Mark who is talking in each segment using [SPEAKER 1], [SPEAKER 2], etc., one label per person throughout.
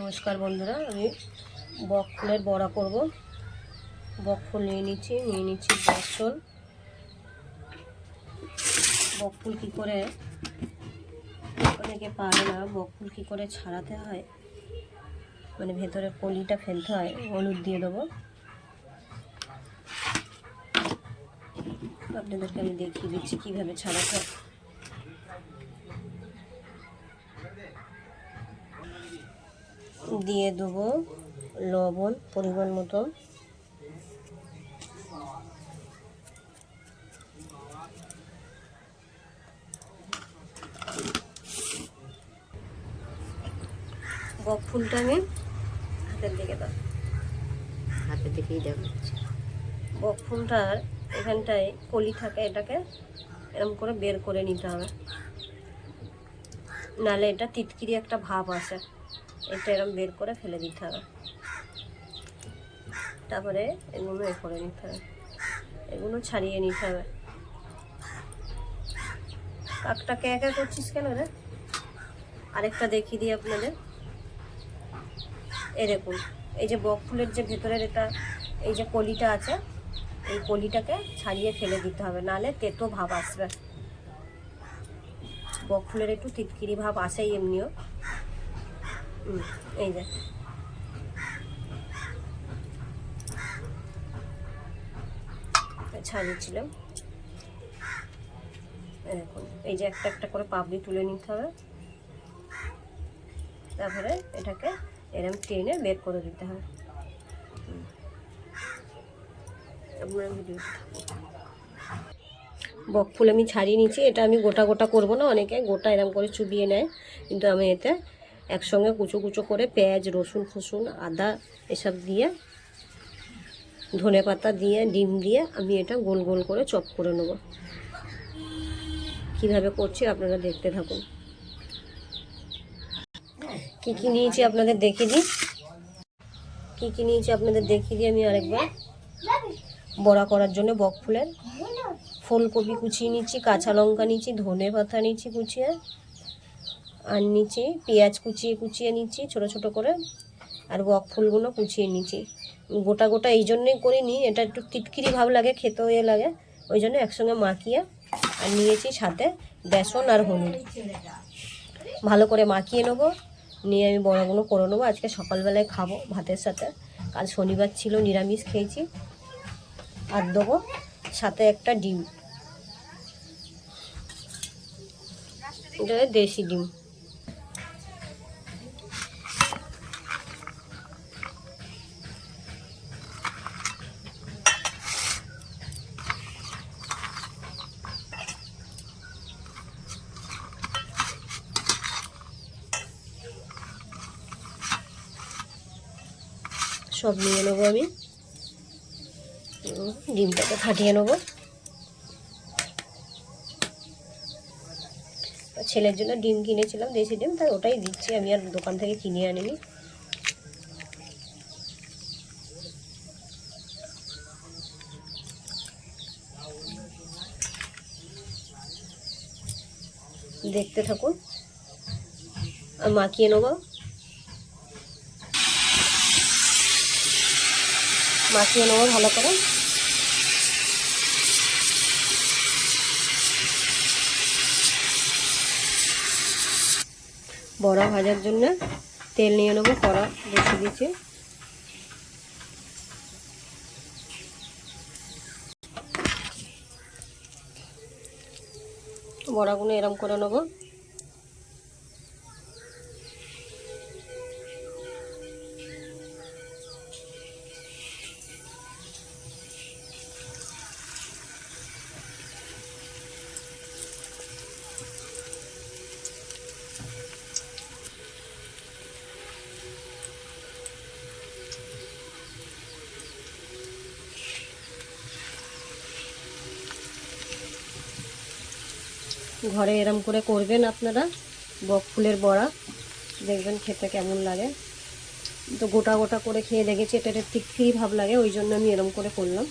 [SPEAKER 1] নমস্কার বন্ধুরা, আমি বক ফুলের বড়া করব। বক ফুল নিয়ে নিচ্ছি নিয়ে নিচ্ছি বেসন। বক ফুল কী করে অনেকে পারে না, বক ফুল কী করে ছাড়াতে হয়? মানে ভেতরে কলিটা ফেলতে হয়, হলুদ দিয়ে দেবো। আপনাদেরকে আমি দেখিয়ে দিচ্ছি কীভাবে ছাড়াতে হয়। দিয়ে দেবো লবণ পরিমাণ মতো। বক ফুলটা আমি হাতের দিকে দাও।
[SPEAKER 2] হাতের দিকেই দেখাচ্ছি
[SPEAKER 1] বক ফুলটার এখানটায় কলি থাকে এটাকে এরকম করে বের করে নিতে হবে। নাহলে এটা তিতকিরি একটা ভাব আসে। এটা এরকম বের করে ফেলে দিতে হবে। তারপরে এগুলো এ করে নিতে হবে। এগুলো ছাড়িয়ে নিতে হবে। কাকটাকে একা করছিস কেন রে? আরেকটা দেখিয়ে দিই আপনাদের। দেখুন, এই যে বক ফুলের যে ভেতরের এটা, এই যে কলিটা আছে, এই কলিটাকে ছাড়িয়ে ফেলে দিতে হবে, নাহলে তেতো ভাব আসবে। বক ফুলের একটু তিতকিরি ভাব আসেই এমনিও। এই যে। ছাড়িয়েছিলাম দেখুন, এই যে একটা একটা করে পাপড়ি তুলে নিতে হবে। তারপরে এটাকে এরম টেনে বের করে দিতে হবে। আপনারা বক ফুল আমি ছাড়িয়ে নিচ্ছি, এটা আমি গোটা গোটা করব না, অনেকে গোটা এরম করে চুবিয়ে নেয়, কিন্তু আমি এতে একসঙ্গে কুচো কুচো করে পেঁয়াজ, রসুন, ফসুন, আদা এসব দিয়ে, ধনে পাতা দিয়ে, ডিম দিয়ে আমি এটা গোল গোল করে চপ করে নেব। কীভাবে করছি আপনারা দেখতে থাকুন। কি কি নিয়েছি আপনাদের দেখিয়ে দিই। কি কি নিয়েছি আপনাদের দেখিয়ে দিই আমি আরেকবার। বড়া করার জন্য বক ফুলের। ফুলকপি কুচিয়ে নিচ্ছি, কাঁচা লঙ্কা নিচ্ছি, ধনে পাতা নিচ্ছি কুচিয়ে। আর নিচ্ছি পেঁয়াজ কুচিয়ে কুচিয়ে নিচ্ছি, ছোট ছোট করে, আর বক ফুলগুলো কুচিয়ে নিচ্ছি। গোটা গোটা এই জন্যই করিনি, এটা একটু তিটকিরি ভাব লাগে, খেতেও ইয়ে লাগে। ওই জন্য একসঙ্গে মাখিয়ে আর নিয়েছি সাথে বেসন আর হলুদ। ভালো করে মাখিয়ে নেব, নিয়ে আমি বড়াগুলো করে নেব। আজকে সকালবেলায় খাব ভাতের সাথে। কাল শনিবার ছিল, নিরামিষ খেয়েছি। আর দেবো সাথে একটা ডিম। এটা দেশি ডিম। সব নিয়ে নেব আমি। ডিমটাকে ফাটিয়ে নেব। ছেলের জন্য ডিম কিনেছিলাম, দেশি ডিম, তাই ওটাই দিচ্ছি। আমি আর দোকান থেকে কিনে আনিনি। দেখতে থাকুন। আর মাখিয়ে নেব। মাখিয়ে নেব, ভালো করে। বড়া ভাজার জন্য তেল নিয়ে নেব, কড়া বসে দিচ্ছি বড়াগুলো এরম করে নেব। ঘরে এরম করে করবেন আপনারা, বক ফুলের বড়া। দেখবেন খেতে কেমন লাগে। তো গোটা গোটা করে খেয়ে দেখেছি, এটা ঠিক ভাব লাগে, ওই জন্য আমি এরম করে করলাম।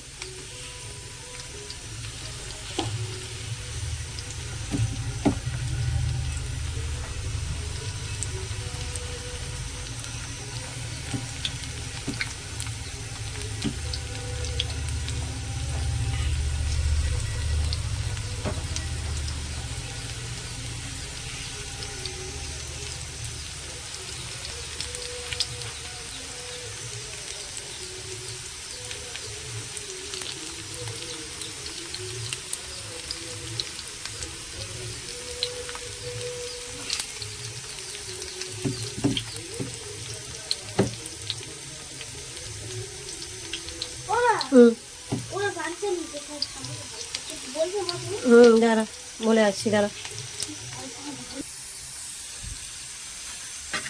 [SPEAKER 1] বলে আসছি, দাঁড়া।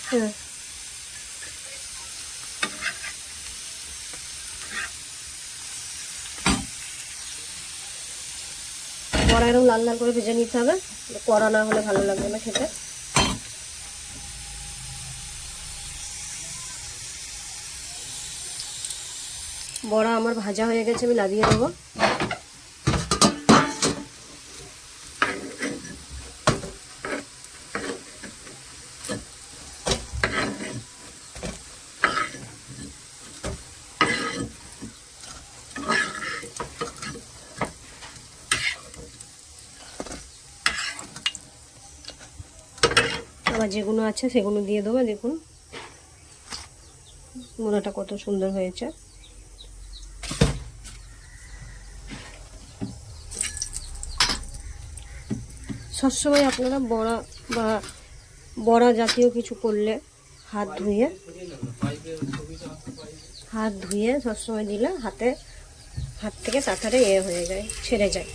[SPEAKER 1] হ্যাঁ। বড়া এরকম লাল লাল করে ভেজে নিতে হবে, কড়া না হলে ভালো লাগবে না খেতে। বড়া আমার ভাজা হয়ে গেছে, আমি লাগিয়ে দেবো। আবার যেগুলো আছে সেগুলো দিয়ে দেবো, দেখুন। মোড়াটা কত সুন্দর হয়েছে। সবসময় আপনারা বড়া বা বড়া জাতীয় কিছু করলে হাত ধুয়ে হাত ধুয়ে সবসময় দিলে হাতে, হাত থেকে তাড়াতাড়ি এ হয়ে যায়, ছেড়ে যায়।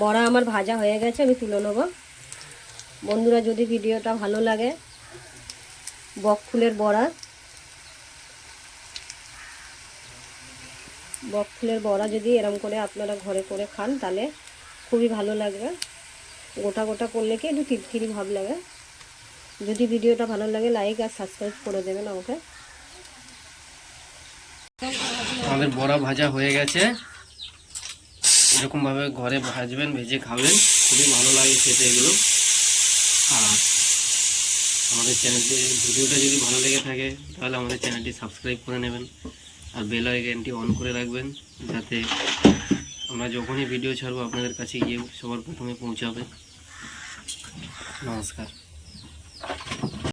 [SPEAKER 1] বড়া আমার ভাজা হয়ে গেছে, আমি তুলে নেব। বন্ধুরা, যদি ভিডিওটা ভালো লাগে, বক ফুলের বড়া, বক ফুলের বড়া যদি এরম করে আপনারা ঘরে করে খান, তাহলে খুবই ভালো লাগবে। গোটা গোটা করলে কি একটু তিরতিরি ভাব লাগে। যদি ভিডিওটা ভালো লাগে লাইক আর সাবস্ক্রাইব করে দেবেন আমাকে।
[SPEAKER 3] আমাদের বড়া ভাজা হয়ে গেছে। এরকমভাবে ঘরে ভাজবেন, ভেজে খাবেন। খুবই ভালো লাগে খেতে এগুলো। আর আমাদের চ্যানেলটি, ভিডিওটা যদি ভালো লেগে থাকে, তাহলে আমাদের চ্যানেলটি সাবস্ক্রাইব করে নেবেন। আর বেল আইকনটি অন করে রাখবেন, যাতে আমরা যখনই ভিডিও ছাড়বো, আপনাদের কাছে গিয়ে সবার প্রথমে পৌঁছাবে। নমস্কার।